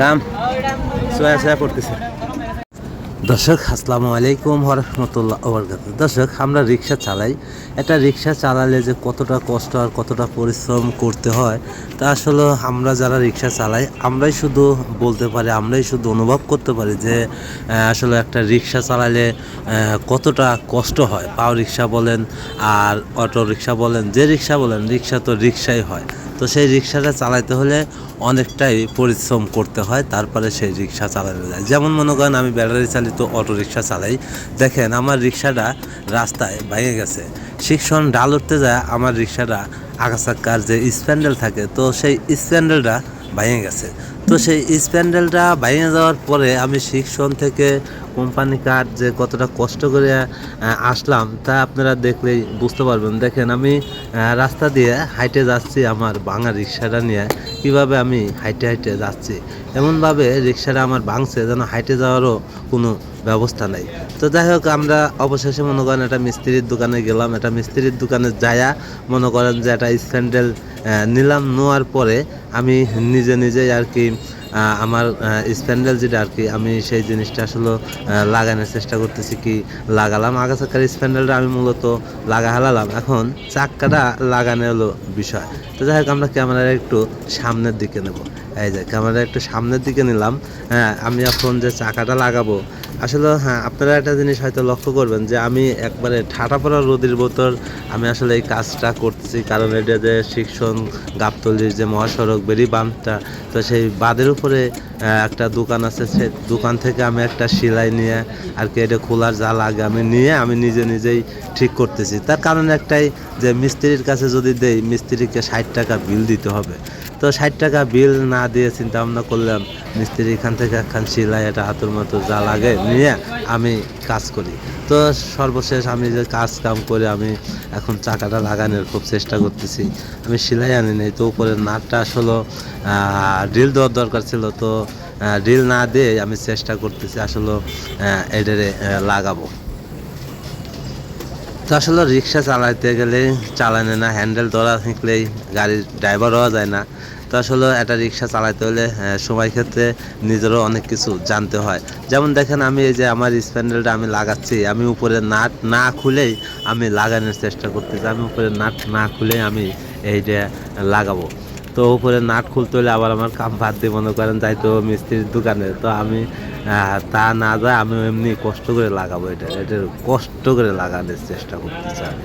রাম সোয়া সোয়া পড়তেছে। দর্শক, আসসালামু আলাইকুম রহমতুল্লাহ ওবরকাত দর্শক, আমরা রিক্সা চালাই। একটা রিক্সা চালালে যে কতটা কষ্ট আর কতটা পরিশ্রম করতে হয়, তা আসলে আমরা যারা রিক্সা চালাই, আমরাই শুধু বলতে পারি, আমরাই শুধু অনুভব করতে পারি যে আসলে একটা রিক্সা চালালে কতটা কষ্ট হয়। পাও রিক্সা বলেন আর অটো রিক্সা বলেন, যে রিক্সা বলেন রিক্সা তো রিক্সাই হয়। তো সেই রিক্সাটা চালাতে হলে অনেকটাই পরিশ্রম করতে হয়, তারপরে সেই রিক্সা চালানো যায়। যেমন মনে করেন আমি ব্যাটারি চালিত অটো রিক্সা চালাই। দেখেন, আমার রিক্সাটা রাস্তায় ভেঙে গেছে। শিক্ষণ ডাল উঠতে যায়, আমার রিক্সাটা আগাছাক্কার যে স্প্যান্ডেল থাকে, তো সেই স্প্যান্ডেলটা ভেঙে গেছে। তো সেই স্প্যান্ডেলটা ভেঙে যাওয়ার পরে আমি শিক্ষণ থেকে কোম্পানি কার যে কতটা কষ্ট করে আসলাম তা আপনারা দেখলেই বুঝতে পারবেন। দেখেন আমি রাস্তা দিয়ে হাইটে যাচ্ছি আমার ভাঙা রিক্সাটা নিয়ে। কীভাবে আমি হাইটে হাইটে যাচ্ছি? এমনভাবে রিক্সাটা আমার ভাঙছে যেন হাইটে যাওয়ারও কোনো ব্যবস্থা নাই। তো যাই হোক, আমরা অবশেষে মনে করেন একটা মিস্ত্রির দোকানে গেলাম। একটা মিস্ত্রির দোকানে যায়া মনে করেন যে একটা স্প্যান্ডেল নিলাম। নেওয়ার পরে আমি নিজে নিজেই আর কি আমার স্প্যান্ডেল যেটা আর কি, আমি সেই জিনিসটা আসলে লাগানোর চেষ্টা করতেছি কি, লাগালাম। আগাছাকার স্প্যান্ডেলটা আমি মূলত লাগা হালালাম এখন চাক্কাটা লাগানো হলো বিষয়। তো যাই হোক, আমরা ক্যামেরার একটু সামনের দিকে নেব। এই যে ক্যামেরা একটু সামনের দিকে নিলাম। হ্যাঁ আমি এখন যে চাকাটা লাগাবো আসলে হ্যাঁ আপনারা একটা জিনিস হয়তো লক্ষ্য করবেন যে আমি একবারে ঠাটা পড়া রোদের বোতল আমি আসলে এই কাজটা করছি। কারণ এটা যে শিক্ষণ গাবতলির যে মহাসড়ক, বেরি বাঁধটা, তো সেই বাঁধের উপরে একটা দোকান আছে। সেই দোকান থেকে আমি একটা সেলাই নিয়ে আর কি এটা খোলার যা লাগে আমি নিয়ে আমি নিজে নিজেই ঠিক করতেছি। তার কারণ একটাই যে মিস্ত্রির কাছে যদি দেই, মিস্ত্রিকে ষাট টাকা বিল দিতে হবে। তো ষাট টাকা বিল না দিয়ে চিন্তা ভাবনা করলাম, মিস্ত্রি এখান থেকে একখান সেলাই, একটা হাতের মতো যা লাগে নিয়ে আমি কাজ করি। তো সর্বশেষ আমি যে কাজ কাম করে আমি এখন চাকাটা লাগানোর খুব চেষ্টা করতেছি। আমি সেলাই আনি নাই তো উপরে নাটটা আসলে ড্রিল দেওয়ার দরকার ছিল। তো ড্রিল না দিয়ে আমি চেষ্টা করতেছি আসলে আহ, লাগাবো। তো আসলে রিক্সা চালাইতে গেলে চালানে না হ্যান্ডেল ধরা শিখলেই গাড়ির ড্রাইভার হওয়া যায় না। তো আসলে একটা রিক্সা চালাতে হলে সময় ক্ষেত্রে নিজেরও অনেক কিছু জানতে হয়। যেমন দেখেন, আমি এই যে আমার স্প্যান্ডেলটা আমি লাগাচ্ছি, আমি উপরে নাট না খুলেই আমি লাগানোর চেষ্টা করতেছি। আমি উপরে নাট না খুলেই আমি এইটা লাগাবো। তো উপরে নাট খুলতে হলে আবার আমার কাম বাদ দিয়ে মনে করেন যাই তো মিস্ত্রির দোকানে। তো আমি তা না যায় আমি এমনি কষ্ট করে লাগাবো এটা। এটা কষ্ট করে লাগানোর চেষ্টা করতেছি আমি।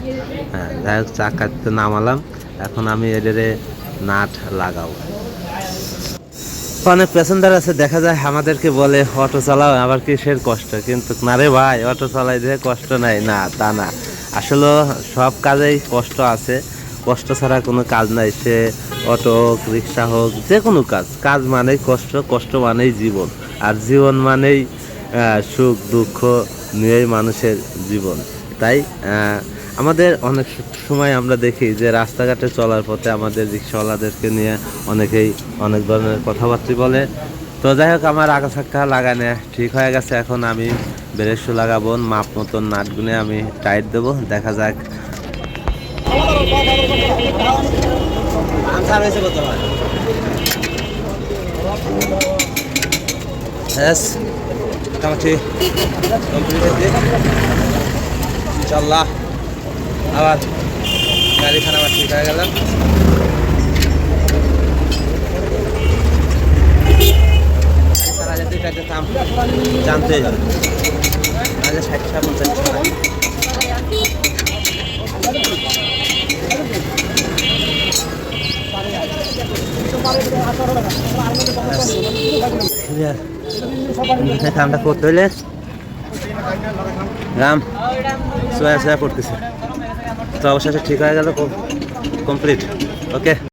হ্যাঁ যাই হোক চাকাতে নামালাম। এখন আমি এটারে নাট লাগাও। অনেক প্যাসেঞ্জার আছে, দেখা যায় আমাদেরকে বলে, অটো চালাও আবার কিসের কষ্ট? কিন্তু না রে ভাই, অটো চালাই যে কষ্ট নাই, না, তা না। আসলে সব কাজেই কষ্ট আছে। কষ্ট ছাড়া কোনো কাজ নাই, সে অটো হোক রিক্সা হোক, যে কোনো কাজ। কাজ মানেই কষ্ট কষ্ট মানেই জীবন। আর জীবন মানেই সুখ, দুঃখ নিয়েই মানুষের জীবন। তাই আমাদের অনেক সময় আমরা দেখি যে রাস্তাঘাটে চলার পথে আমাদের রিক্সাওয়ালাদেরকে নিয়ে অনেকেই অনেক ধরনের কথাবার্তা বলে। তো যাই হোক আমার আগা ছাক্কা লাগানো ঠিক হয়ে গেছে। এখন আমি বেরেসু লাগাবো মাপ মতন নাটগুনে আমি টাইট দেবো। দেখা যাক. মোটামুটি ইনশাল্লাহ আবার গাড়িখান আবার ঠিক হয়ে গেল জানতে আগে ষাট পঞ্চাশ কামটা করতে হলে রাম সোয়া সোয়া তো অবশেষে ঠিক হয়ে গেল কমপ্লিট ওকে